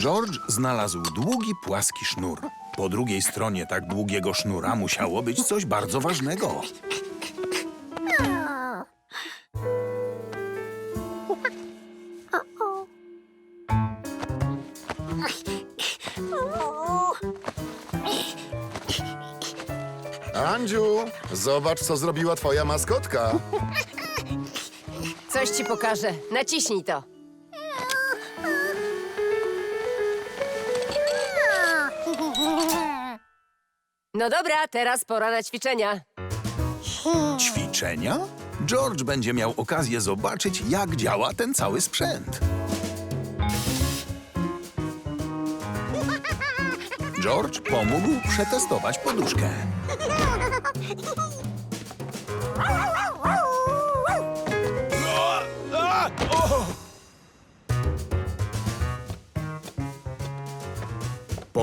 George znalazł długi, płaski sznur. Po drugiej stronie tak długiego sznura musiało być coś bardzo ważnego. Andziu, zobacz, co zrobiła twoja maskotka. Coś ci pokażę. Naciśnij to. No dobra, teraz pora na ćwiczenia. Ćwiczenia? George będzie miał okazję zobaczyć, jak działa ten cały sprzęt. George pomógł przetestować poduszkę.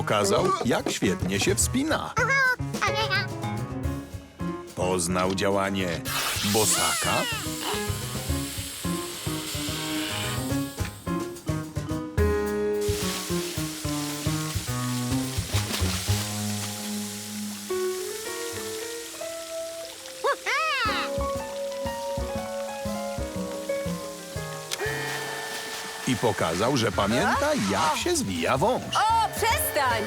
Pokazał, jak świetnie się wspina. Poznał działanie bosaka i pokazał, że pamięta, jak się zwija wąż. Przestań!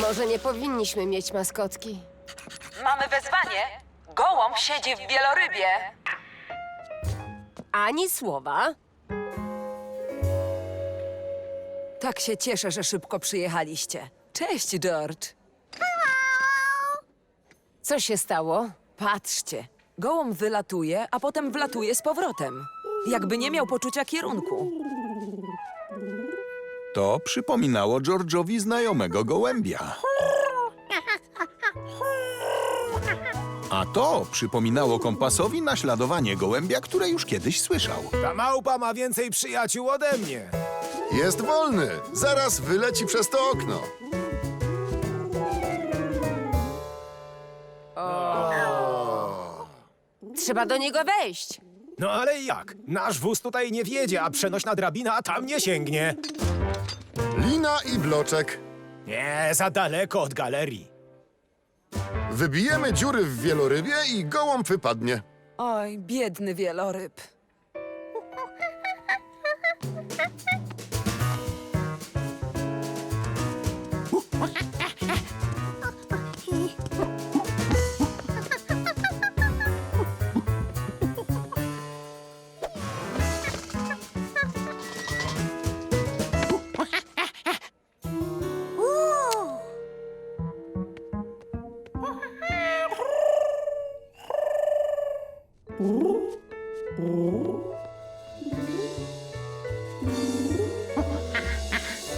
Może nie powinniśmy mieć maskotki. Mamy wezwanie. Gołąb siedzi w wielorybie. Ani słowa. Tak się cieszę, że szybko przyjechaliście. Cześć, George. Co się stało? Patrzcie, gołąb wylatuje, a potem wlatuje z powrotem. Jakby nie miał poczucia kierunku. To przypominało George'owi znajomego gołębia. A to przypominało kompasowi naśladowanie gołębia, które już kiedyś słyszał. Ta małpa ma więcej przyjaciół ode mnie. Jest wolny, zaraz wyleci przez to okno. Trzeba do niego wejść. No ale jak? Nasz wóz tutaj nie wjedzie, a przenośna drabina tam nie sięgnie. Lina i bloczek. Nie, za daleko od galerii. Wybijemy dziury w wielorybie i gołąb wypadnie. Oj, biedny wieloryb.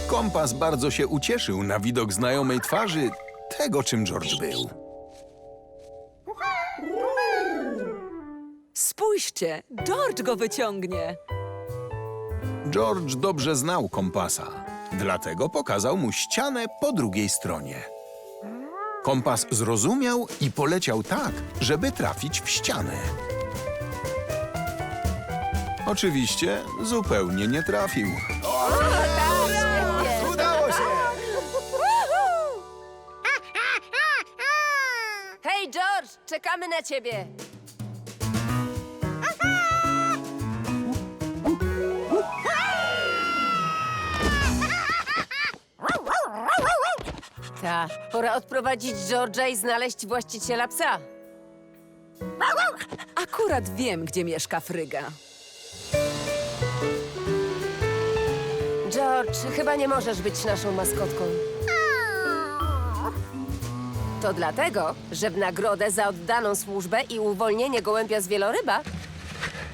Kompas bardzo się ucieszył na widok znajomej twarzy tego, czym George był. Spójrzcie, George go wyciągnie. George dobrze znał kompasa, dlatego pokazał mu ścianę po drugiej stronie. Kompas zrozumiał i poleciał tak, żeby trafić w ścianę. Oczywiście zupełnie nie trafił. Udało się! Hej, George, czekamy na ciebie. Ta, pora odprowadzić George'a i znaleźć właściciela psa. Akurat wiem, gdzie mieszka Fryga. George, chyba nie możesz być naszą maskotką. To dlatego, że w nagrodę za oddaną służbę i uwolnienie gołębia z wieloryba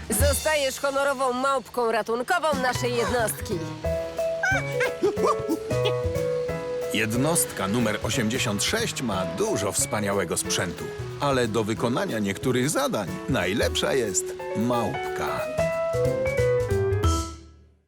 zostajesz honorową małpką ratunkową naszej jednostki. Jednostka numer 86 ma dużo wspaniałego sprzętu, ale do wykonania niektórych zadań najlepsza jest małpka.